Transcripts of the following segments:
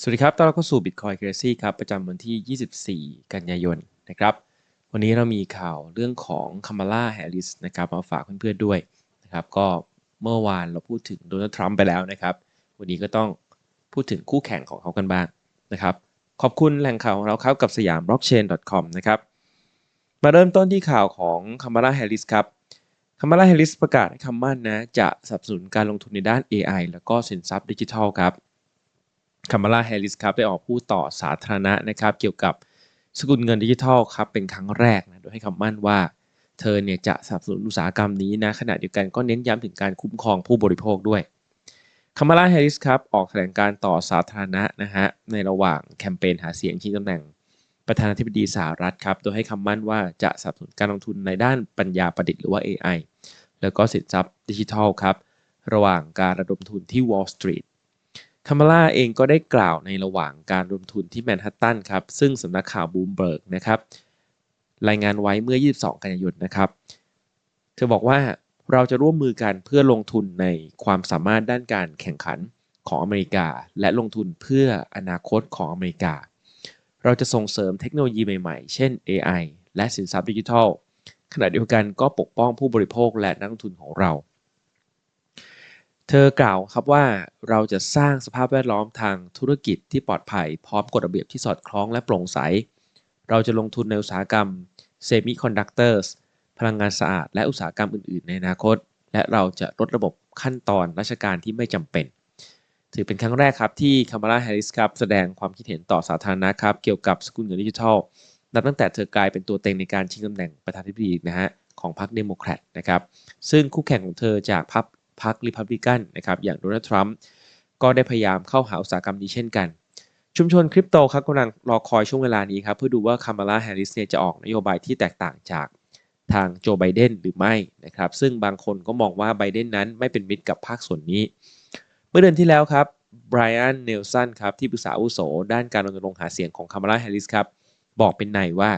สวัสดีครับ ต้อนรับเข้าสู่ Bitcoin Crazy ครับ ประจำวันที่ 24 กันยายน นะครับ วันนี้เรามีข่าวเรื่องของ Kamala Harris นะครับ มาฝากเพื่อนๆด้วยนะครับ ก็เมื่อวานเราพูดถึงโดนัลด์ทรัมป์ไปแล้วนะครับ วันนี้ก็ต้องพูดถึงคู่แข่งของเขากันบ้างนะครับ ขอบคุณแหล่งข่าวของเราครับกับสยาม blockchain.com นะครับ มาเริ่มต้นที่ข่าวของ Kamala Harris ครับ Kamala Harris ประกาศให้คำมั่นนะ จะสนับสนุนการลงทุนในด้าน AI แล้วก็สินทรัพย์ดิจิทัลครับ คามาลาแฮร์ริสครับได้ออกพูดต่อสาธารณะนะครับ เกี่ยวกับสกุลเงินดิจิทัลครับเป็นครั้งแรกนะโดยให้คำมั่นว่าเธอเนี่ยจะสนับสนุนอุตสาหกรรมนี้นะขณะเดียวกันก็เน้นย้ำถึงการคุ้มครองผู้บริโภคด้วยคามาลาแฮร์ริสครับออกแถลงการต่อสาธารณะนะฮะในระหว่างแคมเปญหาเสียงชิงตำแหน่งประธานาธิบดีสหรัฐครับโดยให้คำมั่นว่าจะสนับสนุนการลงทุนในด้านปัญญาประดิษฐ์หรือว่า AI แล้วก็สินทรัพย์ดิจิทัลครับระหว่างการระดมทุนที่ Wall Street คามาล่าเองก็ได้กล่าวในระหว่างการรวมทุนที่แมนฮัตตันครับ ซึ่งสำนักข่าวบูมเบิร์กนะครับ รายงานไว้เมื่อ 22 กันยายนนะครับ เธอบอกว่าเราจะร่วมมือกันเพื่อลงทุนในความสามารถด้านการแข่งขันของอเมริกา และลงทุนเพื่ออนาคตของอเมริกา เราจะส่งเสริมเทคโนโลยีใหม่ๆ เช่น AI และสินทรัพย์ดิจิทัล ขณะเดียวกันก็ปกป้องผู้บริโภคและนักลงทุนของเรา เธอกล่าวครับว่าเราจะสร้างสภาพแวดล้อมทางธุรกิจที่ปลอดภัย พร้อมกฎระเบียบที่สอดคล้องและโปร่งใส เราจะลงทุนในอุตสาหกรรมเซมิคอนดักเตอร์สพลังงานสะอาด และอุตสาหกรรมอื่น ๆ ในอนาคต และเราจะลดระบบขั้นตอนราชการที่ไม่จำเป็น ถือเป็นครั้งแรกครับที่คามาลาแฮร์ริสครับแสดงความคิดเห็นต่อสาธารณะครับเกี่ยวกับสกุลเงินดิจิทัลนับตั้งแต่เธอกลายเป็นตัวเต็งในการชิงตำแหน่งประธานาธิบดีนะฮะของพรรคเดโมแครตนะครับซึ่งคู่แข่งของเธอจากพรรค พรรคริพับลิกันนะครับอย่างโดนัลด์ทรัมป์ก็ได้พยายามเข้าหาอุตสาหกรรมนี้เช่นกัน ชุมชนคริปโตครับกำลังรอคอยช่วงเวลานี้ครับเพื่อดูว่าคามาลาแฮร์ริสเนี่ยจะออกนโยบายที่แตกต่างจากทางโจไบเดนหรือไม่นะครับซึ่งบางคนก็มองว่าไบเดนนั้นไม่เป็นมิตรกับภาคส่วนนี้ เมื่อเดือนที่แล้วครับไบรอันเนลสันครับที่ปรึกษาอุโส ด้านการรณรงค์หาเสียงของคามาลาแฮร์ริสครับบอกเป็นในว่า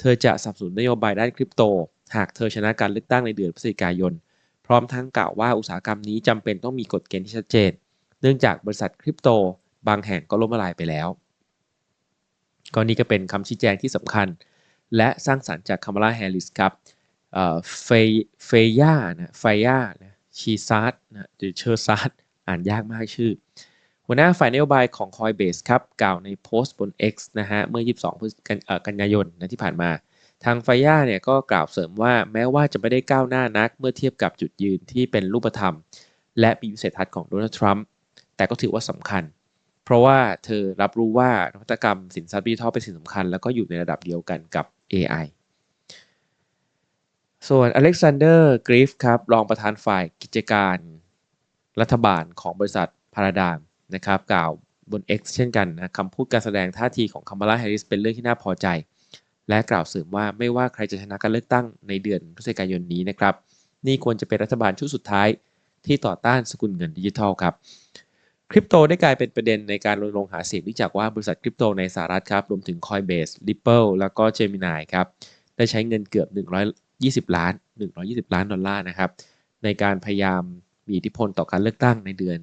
เธอจะสนับสนุนนโยบายด้านคริปโต หากเธอชนะการเลือกตั้งในเดือนพฤศจิกายน พร้อมทั้งกล่าวว่าอุตสาหกรรมนี้จำเป็นต้องมีกฎเกณฑ์ที่ชัดเจน เนื่องจากบริษัทคริปโต บางแห่งก็ล้มละลายไปแล้วก็นี่ก็เป็นคำชี้แจงที่สำคัญ และสร้างสารรค์จากคามาลาแฮร์ริสครับเฟยเฟย่านะเฟย่านะชีซาร์ดนะหรือเชอร์ซาร์ดอ่านยากมากชื่อ หัวหน้าฝ่ายนโยบายของ Coinbase ครับ กล่าวในโพสต์บน X นะฮะ เมื่อ 22พฤศจิกายนนะที่ผ่านมา ทางไฟย่าเนี่ยก็กล่าวเสริมว่าแม้ว่าจะไม่ได้ก้าวหน้านักเมื่อเทียบกับจุดยืนที่เป็นรูปธรรม และมีวิสัยทัศน์ของโดนัลด์ทรัมป์แต่ก็ถือว่าสำคัญ เพราะว่าเธอรับรู้ว่านวัตกรรมสินทรัพย์ดิจิทัลเป็นสิ่งสำคัญ แล้วก็อยู่ในระดับเดียวกันกับ AI ส่วนอเล็กซานเดอร์กริฟครับรองประธานฝ่ายกิจการรัฐบาลของบริษัทพาราดามนะครับกล่าวบน X เช่นกันนะคำพูดการแสดงท่าทีของคัมบาลาแฮร์ริสเป็นเรื่องที่น่าพอใจ และกล่าวเสริมว่าไม่ว่าใครจะชนะการเลือกตั้งในเดือนพฤศจิกายนนี้นะครับ นี่ควรจะเป็นรัฐบาลชุดสุดท้ายที่ต่อต้านสกุลเงินดิจิทัลครับคริปโตได้กลายเป็นประเด็นในการรณรงค์หาเสียงเนื่องจากว่าบริษัทคริปโตในสหรัฐครับ รวมถึง Coinbase Ripple แล้วก็ Gemini ครับ ได้ใช้เงินเกือบ 120 ล้าน 120 ล้านดอลลาร์นะครับ ในการพยายามมีอิทธิพลต่อการเลือกตั้งในเดือน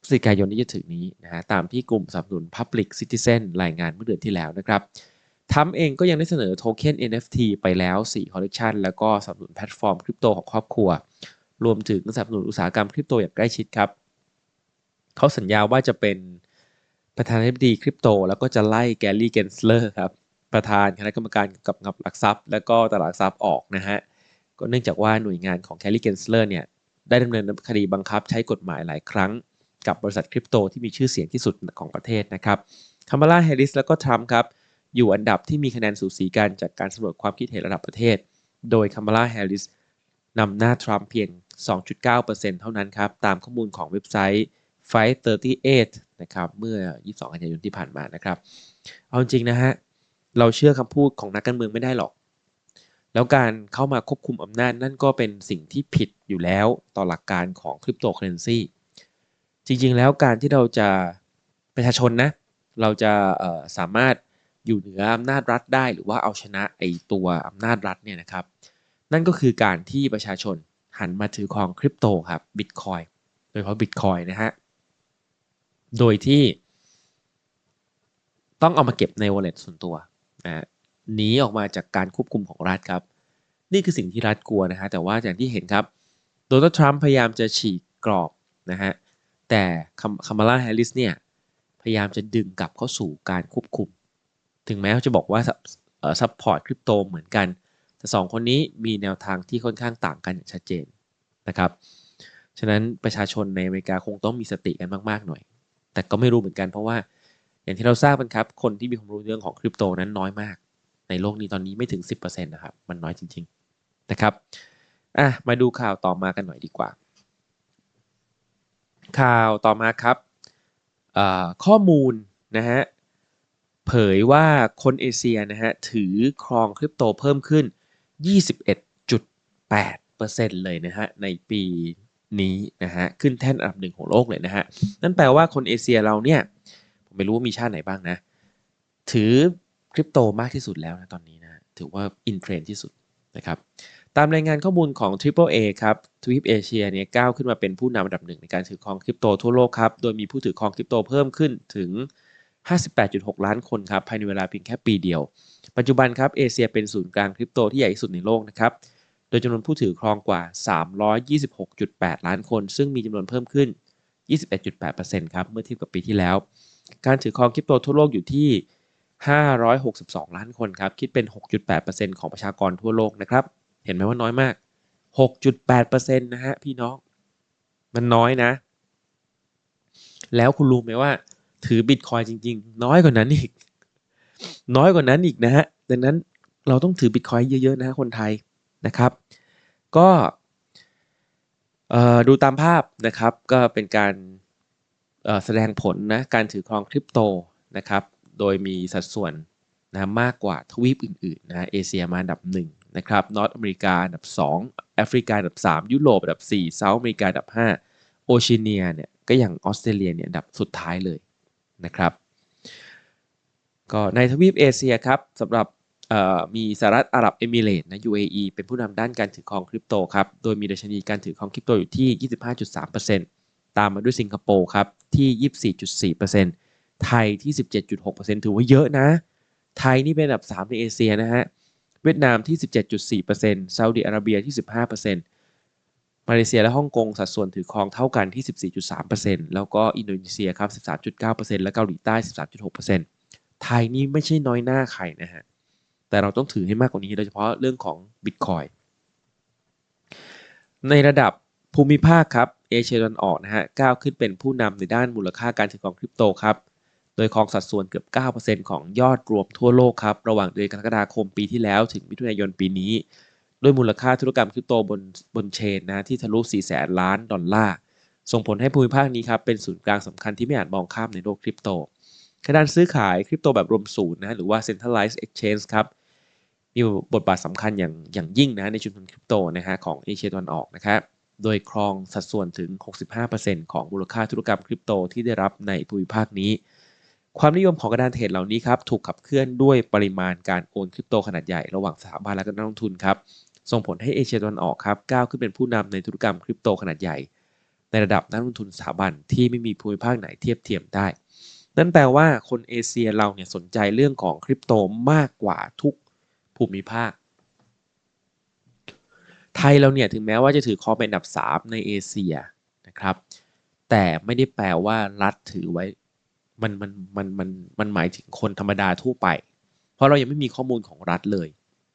พฤศจิกายนที่จะถึงนี้นะฮะตามที่กลุ่มสนับสนุน Public Citizen รายงานเมื่อเดือนที่แล้วนะครับ ทัมเองก็ยังได้เสนอโทเค็น NFT ไปแล้ว 4 คอลเลกชันแล้วก็สนับสนุนแพลตฟอร์มคริปโตของครอบครัว รวมถึงสนับสนุนอุตสาหกรรมคริปโตอย่างใกล้ชิดครับ เขาสัญญาว่าจะเป็นประธานาธิบดีคริปโต แล้วก็จะไล่แกลลี่เกนสเลอร์ครับ ประธานคณะกรรมการกับงับหลักทรัพย์ และก็ตลาดทรัพย์ออกนะฮะ ก็เนื่องจากว่าหน่วยงานของแคลลี่เกนสเลอร์เนี่ยได้ดำเนินคดีบังคับใช้กฎหมายหลายครั้ง กับบริษัทคริปโตที่มีชื่อเสียงที่สุดของประเทศนะครับคามาลาแฮร์ริสแล้วก็ทรัมป์ครับ อยู่อันดับที่มีคะแนนสูสีกันจากการสำรวจความคิดเห็นระดับประเทศ โดยคามาลาแฮร์ริสนำหน้าทรัมป์เพียง 2.9%เท่านั้นครับ ตามข้อมูลของเว็บไซต์ 538 นะครับ เมื่อ 22 กันยายนที่ผ่านมานะครับ เอาจริงนะฮะ เราเชื่อคำพูดของนักการเมืองไม่ได้หรอก แล้วการเข้ามาควบคุมอำนาจนั่นก็เป็นสิ่งที่ผิดอยู่แล้วต่อหลักการของคริปโตเคอเรนซีจริงๆ แล้วการที่เราจะประชาชนนะ เราจะสามารถ อยู่เหนืออำนาจรัฐได้หรือว่าเอาชนะไอตัวอำนาจรัฐเนี่ยนะครับนั่นก็คือการที่ประชาชนหันมาถือครองคริปโตครับบิตคอยโดยเฉพาะบิตคอยนะฮะโดยที่ต้องเอามาเก็บใน wallet ส่วนตัวนะหนีออกมาจากการควบคุมของรัฐครับ นี่คือสิ่งที่รัฐกลัวนะฮะแต่ว่าอย่างที่เห็นครับโดนัลด์ทรัมป์พยายามจะฉีกกรอบนะฮะแต่คามาลาแฮร์ริสเนี่ยพยายามจะดึงกลับเข้าสู่การควบคุม ถึงแม้เขาจะบอกว่าซัพพอร์ตคริปโตเหมือนกัน แต่สองคนนี้มีแนวทางที่ค่อนข้างต่างกันอย่างชัดเจนนะครับ ฉะนั้นประชาชนในอเมริกาคงต้องมีสติกันมาก ๆ หน่อย แต่ก็ไม่รู้เหมือนกันเพราะว่าอย่างที่เราทราบกันครับ คนที่มีความรู้เรื่องของคริปโตนั้นน้อยมาก ในโลกนี้ตอนนี้ไม่ถึง 10%นะครับ มันน้อยจริง ๆ นะครับอะมาดูข่าวต่อมากันหน่อยดีกว่า ข่าวต่อมาครับข้อมูลนะฮะ เผยว่าคนเอเชียนะฮะถือครองคริปโตเพิ่มขึ้น 21.8%เลยนะฮะในปีนี้นะฮะขึ้นแท่นอันดับหนึ่งของโลกเลยนะฮะนั่นแปลว่าคนเอเชียเราเนี่ยผมไม่รู้ว่ามีชาติไหนบ้างนะ ถือคริปโตมากที่สุดแล้วนะตอนนี้นะถือว่าอินเทรนที่สุดนะครับตามรายงานข้อมูลของ Triple A ครับทวีปเอเชียเนี่ยก้าวขึ้นมาเป็นผู้นำอันดับหนึ่งในการถือครองคริปโตทั่วโลกครับ โดยมีผู้ถือครองคริปโตเพิ่มขึ้นถึง 58.6 ล้านคนครับภายในเวลาเพียงแค่ปีเดียว ปัจจุบันครับเอเชียเป็นศูนย์กลางคริปโตที่ใหญ่ที่สุดในโลกนะครับโดยจำนวนผู้ถือครองกว่า 326.8 ล้านคน ซึ่งมีจำนวนเพิ่มขึ้น 21.8%ครับ เมื่อเทียบกับปีที่แล้ว การถือครองคริปโตทั่วโลกอยู่ที่ 562 ล้านคนครับ คิดเป็น 6.8%ของประชากรทั่วโลกนะครับ เห็นไหมว่าน้อยมาก 6.8%นะฮะพี่น้อง มันน้อยนะ แล้วคุณรู้ไหมว่า ถือบิตคอยจริง ๆ น้อยกว่านั้นอีก น้อยกว่านั้นอีกนะฮะดังนั้นเราต้องถือบิตคอยเยอะๆนะฮะคนไทยนะครับ ก็ดูตามภาพนะครับก็เป็นการแสดงผลนะการถือครองคริปโตนะครับโดยมีสัดส่วนนะมากกว่าทวีปอื่นๆนะเอเชียมาอันดับหนึ่งนะครับนอตอเมริกาอันดับ 2 แอฟริกาอันดับ 3 ยุโรปอันดับ4เซาท์อเมริกาอันดับ 5 โอเชียเนียเนี่ยก็อย่างออสเตรเลียเนี่ยอันดับสุดท้ายเลย นะครับ ก็ในทวีปเอเชียครับสำหรับมีสหรัฐอาหรับเอมิเรตนะ UAE เป็นผู้นำด้านการถือครองคริปโตครับ โดยมีดัชนีการถือครองคริปโตอยู่ที่ 25.3%ตามมาด้วยสิงคโปร์ครับที่ 24.4%ไทยที่ 17.6%ถือว่าเยอะนะ ไทยนี่เป็นอันดับ 3 ในเอเชียนะฮะ เวียดนามที่ 17.4%ซาอุดิอาระเบียที่ 15% มาเลเซียและฮ่องกงสัดส่วนถือครองเท่ากันที่ 14.3%แล้วก็อินโดนีเซียครับ 13.9%และเกาหลีใต้ 13.6%ไทยนี่ไม่ใช่น้อยหน้าใครนะฮะ แต่เราต้องถือให้มากกว่านี้โดยเฉพาะเรื่องของ Bitcoin ในระดับภูมิภาคครับเอเชียตะวันออกนะฮะก้าวขึ้นเป็นผู้นำในด้านมูลค่าการถือครองคริปโตครับโดยครองสัดส่วนเกือบ 9%ของยอดรวมทั่วโลกครับ ระหว่างเดือนกรกฎาคมปีที่แล้วถึงมิถุนายนปีนี้ ด้วยมูลค่าธุรกรรมคริปโตบนบนเชนนะที่ทะลุ4แสนล้านดอลลาร์ส่งผลให้ภูมิภาคนี้ครับเป็นศูนย์กลางสำคัญที่ไม่อาจมองข้ามในโลกคริปโตการซื้อขายคริปโตแบบรวมศูนย์นะหรือว่า centralized exchange ครับมีบทบาทสำคัญอย่างอย่างยิ่งนะในชุมชนคริปโตนะฮะของเอเชียตะวันออกนะครับโดยครองสัดส่วนถึง 65%ของมูลค่าธุรกรรมคริปโตที่ได้รับในภูมิภาคนี้ ความนิยมของกระดานเทรดเหล่านี้ครับถูกขับเคลื่อนด้วยปริมาณการโอนคริปโตขนาดใหญ่ระหว่างสถาบันและนักลงทุนครับ ส่งผลให้เอเชียตะวันออกครับก้าวขึ้นเป็นผู้นำในธุรกรรมคริปโตขนาดใหญ่ ในระดับนักลงทุนสถาบันที่ไม่มีภูมิภาคไหนเทียบเทียมได้ นั่นแปลว่าคนเอเชียเราเนี่ยสนใจเรื่องของคริปโตมากกว่าทุกภูมิภาค ไทยเราเนี่ยถึงแม้ว่าจะถือครองเป็นอันดับ 3 ในเอเชียนะครับ แต่ไม่ได้แปลว่ารัฐถือไว้มันมันมันมันมันหมายถึงคนธรรมดาทั่วไป เพราะเรายังไม่มีข้อมูลของรัฐเลย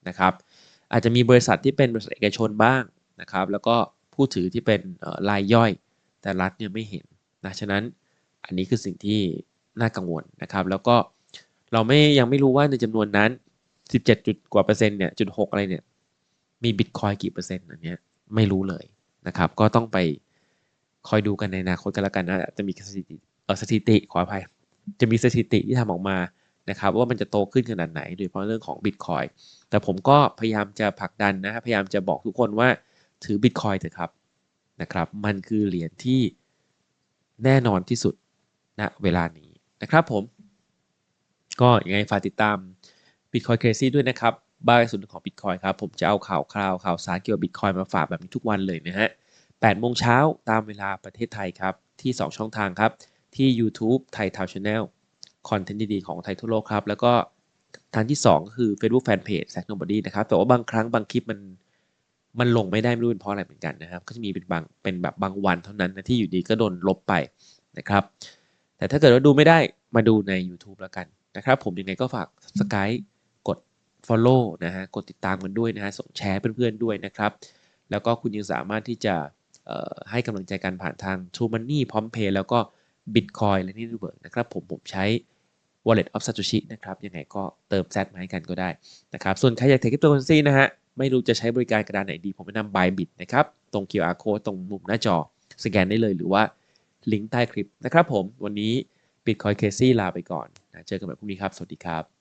นะครับ อาจจะมีบริษัทที่เป็นบริษัทเอกชนบ้างนะครับ แล้วก็ผู้ถือที่เป็นรายย่อย แต่รัฐเนี่ยไม่เห็นนะฉะนั้นอันนี้คือสิ่งที่น่ากังวลนะครับ แล้วก็เราไม่ยังไม่รู้ว่าในจำนวนนั้น 17 จุดกว่าเปอร์เซ็นต์เนี่ยจุดหกอะไรเนี่ยมีบิตคอยกี่เปอร์เซ็นต์อันเนี้ยไม่รู้เลยนะครับ ก็ต้องไปคอยดูกันในอนาคตกันแล้วกันนะจะมีสถิติสถิติขออภัยจะมีสถิติที่ทำออกมา นะครับว่ามันจะโตขึ้นขนาดไหนโดยเฉพาะเรื่องของ Bitcoin แต่ผมก็พยายามจะผลักดันนะพยายามจะบอกทุกคนว่าถือ Bitcoin เถอะครับนะครับมันคือเหรียญที่แน่นอนที่สุดณนะเวลานี้นะครับผม ก็ยังไงฝากติดตาม Bitcoin Crazy ด้วยนะครับบ้านสุดของ Bitcoin ครับ ผมจะเอาข่าวคราวข่าวสารเกี่ยวกับ Bitcoin มาฝากแบบนี้ทุกวันเลยนะฮะ8โมงเช้าตามเวลาประเทศไทยครับ ที่ 2 ช่องทางครับ ที่ YouTube ไทยทาวน์ชาแนล คอนเทนต์ดีๆของไทยทั่วโลกครับ แล้วก็ทางที่ 2 ก็คือ Facebook Fanpage แซกโนบอดี้นะครับ แต่ว่าบางครั้งบางคลิปมันมันลงไม่ได้ไม่รู้เป็นเพราะอะไรเหมือนกันนะครับ ก็จะมีเป็นบางเป็นแบบบางวันเท่านั้นนะที่อยู่ดีก็โดนลบไปนะครับ แต่ถ้าเกิดว่าดูไม่ได้มาดูใน YouTube แล้วกันนะครับ ผมยังไงก็ฝาก Subscribe กด Follow นะฮะกดติดตามกันด้วยนะฮะส่งแชร์เพื่อนๆด้วยนะครับ แล้วก็คุณยังสามารถที่จะให้กำลังใจกันผ่านทาง True Money พร้อมเพย์แล้วก็ Bitcoin และนี่ดูเบิร์นะครับ ผมผมใช้ Wallet of Satoshi นะครับยังไงก็เติมแซดมาให้กันก็ได้นะครับส่วนใครอยากเทคคริปโตเคอเรนซีนะฮะไม่รู้จะใช้บริการกระดานไหนดี ผมแนะนำ Bybit นะครับ ตรง QR code ตรงมุมหน้าจอ สแกนได้เลยหรือว่าลิงก์ใต้คลิปนะครับผมวันนี้ Bitcoin Crazy ลาไปก่อนนะเจอกันใหม่พรุ่งนี้ครับ สวัสดีครับ